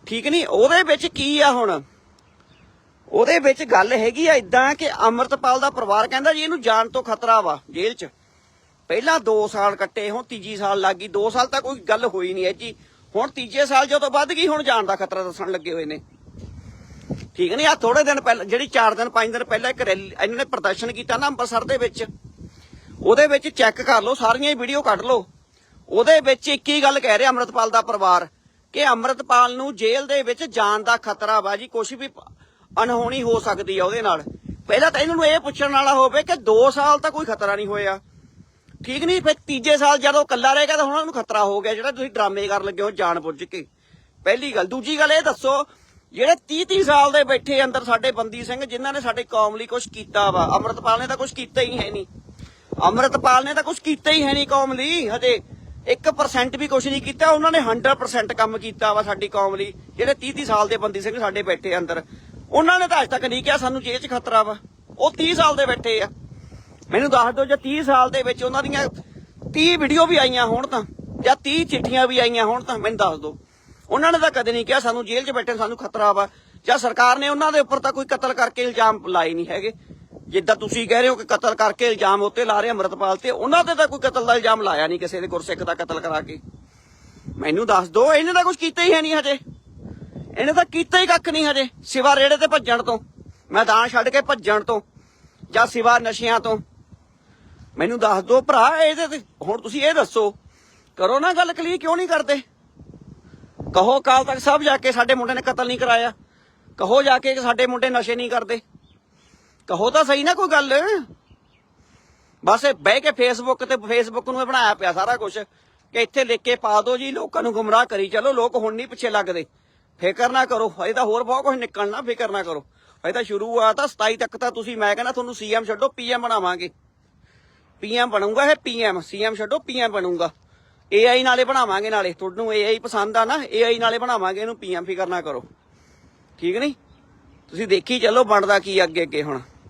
ਠੀਕ ਨਹੀਂ? ਉਹਦੇ ਵਿੱਚ ਕੀ ਆ ਹੁਣ? ਉਹਦੇ ਵਿੱਚ ਗੱਲ ਹੈਗੀ ਆ ਇਦਾਂ ਕਿ ਅੰਮ੍ਰਿਤਪਾਲ ਦਾ ਪਰਿਵਾਰ ਕਹਿੰਦਾ ਜੀ ਇਹਨੂੰ ਜਾਨ ਤੋਂ ਖਤਰਾ ਵਾ ਜੇਲ੍ਹ 'ਚ। ਪਹਿਲਾਂ 2 ਸਾਲ ਕੱਟੇ, ਹੁਣ ਤੀਜੀ ਸਾਲ ਲੱਗ ਗਈ 2 ਸਾਲ ਤਾਂ ਕੋਈ ਗੱਲ ਹੋਈ ਨਹੀਂ ਐ ਜੀ ਹੁਣ ਤੀਜੇ ਸਾਲ ਜਦੋਂ ਵੱਧ ਗਈ, ਹੁਣ ਜਾਨ ਦਾ ਖਤਰਾ ਦੱਸਣ ਲੱਗੇ ਹੋਏ ਨੇ। ਠੀਕ ਨਹੀਂ ਆ ਥੋੜੇ ਦਿਨ ਪਹਿਲਾਂ, ਜਿਹੜੀ 4 ਦਿਨ 5 ਦਿਨ ਪਹਿਲਾਂ ਇੱਕ ਰੈਲੀ, ਇਹਨਾਂ ਨੇ ਪ੍ਰਦਰਸ਼ਨ ਕੀਤਾ ਨਾ ਅੰਮ੍ਰਿਤਸਰ ਦੇ ਵਿੱਚ। ਉਹਦੇ ਵਿੱਚ ਚੈੱਕ ਕਰ ਲਓ, ਸਾਰੀਆਂ ਹੀ ਵੀਡੀਓ ਕੱਢ ਲਓ। ਉਹਦੇ ਵਿੱਚ ਇੱਕ ਹੀ ਗੱਲ ਕਹਿ ਰਿਹਾ ਅੰਮ੍ਰਿਤਪਾਲ ਦਾ ਪਰਿਵਾਰ, ਕਿ ਅੰਮ੍ਰਿਤਪਾਲ ਨੂੰ ਜੇਲ੍ਹ ਦੇ ਵਿੱਚ ਜਾਣ ਦਾ ਖਤਰਾ ਵਾ ਜੀ ਕੁਝ ਵੀ ਅਣਹੋਣੀ ਹੋ ਸਕਦੀ ਆ ਉਹਦੇ ਨਾਲ। ਪਹਿਲਾਂ ਤਾਂ ਇਹਨਾਂ ਨੂੰ ਇਹ ਪੁੱਛਣ ਵਾਲਾ ਹੋਵੇ ਕਿ 2 ਸਾਲ ਤਾਂ ਕੋਈ ਖਤਰਾ ਨਹੀਂ ਹੋਇਆ। ਠੀਕ ਨਹੀਂ, ਫਿਰ ਤੀਜੇ ਸਾਲ ਜਦੋਂ ਕੱਲਾ ਰਹੇਗਾ ਤਾਂ ਹੁਣ ਉਹਨੂੰ ਖਤਰਾ ਹੋ ਗਿਆ ਜਿਹੜਾ ਤੁਸੀਂ ਡਰਾਮੇ ਕਰਨ ਲੱਗੇ ਹੋ ਜਾਣ ਬੁੱਝ ਕੇ। ਪਹਿਲੀ ਗੱਲ। ਦੂਜੀ ਗੱਲ ਇਹ ਦੱਸੋ, ਜਿਹੜੇ 30 30 ਸਾਲ ਦੇ ਬੈਠੇ ਅੰਦਰ ਸਾਡੇ ਬੰਦੀ ਸਿੰਘ, ਜਿਨ੍ਹਾਂ ਨੇ ਸਾਡੇ ਕੌਮ ਲਈ ਕੁਝ ਕੀਤਾ ਵਾ, ਅੰਮ੍ਰਿਤਪਾਲ ਨੇ ਤਾਂ ਕੁਝ ਕੀਤਾ ਹੀ ਹੈ ਨਹੀਂ। ਅੰਮ੍ਰਿਤਪਾਲ ਨੇ ਤਾਂ ਕੁਝ ਕੀਤਾ ਹੀ ਹੈ ਨਹੀਂ ਕੌਮ ਲਈ, ਹਜੇ 1% ਵੀ ਕੁਝ ਨਹੀਂ ਕੀਤਾ, ਉਹਨਾਂ ਨੇ 100% ਕੰਮ ਕੀਤਾ ਵਾ ਸਾਡੀ ਕੌਮ ਲਈ, ਜਿਹੜੇ 30 30 ਸਾਲ ਦੇ ਬੰਦੀ ਸਿੰਘ ਸਾਡੇ ਬੈਠੇ ਅੰਦਰ। ਉਹਨਾਂ ਨੇ ਤਾਂ ਅਜੇ ਤੱਕ ਨਹੀਂ ਕਿਹਾ, ਸਾਨੂੰ ਜੇਲ੍ਹ 'ਚ ਖਤਰਾ ਵਾ। ਉਹ 30 ਸਾਲ ਦੇ ਬੈਠੇ ਆ। ਮੈਨੂੰ ਦੱਸ ਦਿਓ, ਜੇ 30 ਸਾਲ ਦੇ ਵਿੱਚ ਉਹਨਾਂ ਦੀਆਂ 30 ਵੀਡੀਓ ਵੀ ਆਈਆਂ ਹੋਣ ਤਾਂ, ਜਾਂ 30 ਚਿੱਠੀਆਂ ਵੀ ਆਈਆਂ ਹੋਣ ਤਾਂ ਮੈਨੂੰ ਦੱਸ ਦਿਓ। ਉਹਨਾਂ ਨੇ ਤਾਂ ਕਦੇ ਨਹੀਂ ਕਿਹਾ ਸਾਨੂੰ ਜੇਲ੍ਹ 'ਚ ਬੈਠੇ ਸਾਨੂੰ ਖਤਰਾ ਵਾ, ਜਾਂ ਸਰਕਾਰ ਨੇ ਉਹਨਾਂ ਦੇ ਉੱਪਰ ਤਾਂ ਕੋਈ ਕਤਲ ਕਰਕੇ ਇਲਜ਼ਾਮ ਲਾਏ ਨਹੀਂ ਹੈਗੇ। ਜਿੱਦਾਂ ਤੁਸੀਂ ਕਹਿ ਰਹੇ ਹੋ ਕਿ ਕਤਲ ਕਰਕੇ ਇਲਜ਼ਾਮ ਉੱਤੇ ਲਾ ਰਹੇ ਅੰਮ੍ਰਿਤਪਾਲ ਤੇ, ਉਹਨਾਂ ਤੇ ਤਾਂ ਕੋਈ ਕਤਲ ਦਾ ਇਲਜ਼ਾਮ ਲਾਇਆ ਨਹੀਂ ਕਿਸੇ ਦੇ ਗੁਰਸਿੱਖ ਦਾ ਕਤਲ ਕਰਾ ਕੇ। ਮੈਨੂੰ ਦੱਸ ਦਿਓ, ਇਹਨੇ ਤਾਂ ਕੁਝ ਕੀਤਾ ਹੀ ਹੈ ਨਹੀਂ ਹਜੇ। ਇਹਨੇ ਤਾਂ ਕੀਤਾ ਹੀ ਕੱਖ ਨਹੀਂ ਹਜੇ, ਸਿਵਾ ਰੇੜੇ ਤੇ ਭੱਜਣ ਤੋਂ। ਮੈਦਾਨ ਛੱਡ ਕੇ ਭੱਜਣ ਤੋਂ, ਜਾਂ ਸਿਵਾ ਨਸ਼ਿਆਂ ਤੋਂ। ਮੈਨੂੰ ਦੱਸ ਦਿਓ ਭਰਾ ਇਹਦੇ ਤੇ ਹੁਣ ਤੁਸੀਂ ਇਹ ਦੱਸੋ, ਕਰੋ ਨਾ ਗੱਲ ਕਲੀਅਰ, ਕਿਉਂ ਨਹੀਂ ਕਰਦੇ? ਕਹੋ ਕਾਲ ਤੱਕ ਸਭ ਜਾ ਕੇ ਸਾਡੇ ਮੁੰਡੇ ਨੇ ਕਤਲ ਨਹੀਂ ਕਰਾਇਆ। ਕਹੋ ਜਾ ਕੇ ਸਾਡੇ ਮੁੰਡੇ ਨਸ਼ੇ ਨਹੀਂ ਕਰਦੇ। ਕਹੋ ਤਾਂ ਸਹੀ ਨਾ ਕੋਈ ਗੱਲ। ਬਸ ਬਹਿ ਕੇ ਫੇਸਬੁੱਕ ਤੇ ਫੇਸਬੁੱਕ ਨੂੰ ਬਣਾਇਆ ਪਿਆ ਸਾਰਾ ਕੁਝ ਕਿ ਇੱਥੇ ਲਿਖ ਕੇ ਪਾ ਦਿਓ ਜੀ, ਲੋਕਾਂ ਨੂੰ ਗੁੰਮਰਾਹ ਕਰੀ ਚਲੋ, ਲੋਕ ਹੁਣ ਨਹੀਂ ਪਿੱਛੇ ਲੱਗਦੇ। ਫਿਕਰ ਨਾ ਕਰੋ, ਹਜੇ ਤਾਂ ਹੋਰ ਬਹੁਤ ਕੁਝ ਨਿਕਲਣਾ, ਫਿਕਰ ਨਾ ਕਰੋ। ਹਜੇ ਤਾਂ ਸ਼ੁਰੂਆਤ ਆ 27 ਤੱਕ ਤਾਂ ਤੁਸੀਂ, ਮੈਂ ਕਹਿੰਦਾ ਤੁਹਾਨੂੰ ਸੀਐਮ ਛੱਡੋ ਪੀਐਮ ਬਣਾਵਾਂਗੇ। ਪੀਐਮ ਬਣੂਗਾ, ਇਹ ਪੀਐਮ, ਸੀਐਮ ਛੱਡੋ, ਪੀਐਮ ਬਣੂਗਾ। ਏਆਈ ਨਾਲੇ ਬਣਾਵਾਂਗੇ ਨਾਲੇ, ਤੁਹਾਨੂੰ ਏਆਈ ਪਸੰਦ ਆ ਨਾ, ਏਆਈ ਨਾਲੇ ਬਣਾਵਾਂਗੇ, ਇਹਨੂੰ ਪੀਐਮ ਫਿਕਰ ਨਾ ਕਰੋ। ਠੀਕ ਨਹੀਂ? ਤੁਸੀਂ ਦੇਖੀ ਚੱਲੋ ਬਣਦਾ ਕੀ ਅੱਗੇ ਅੱਗੇ ਹੁਣ।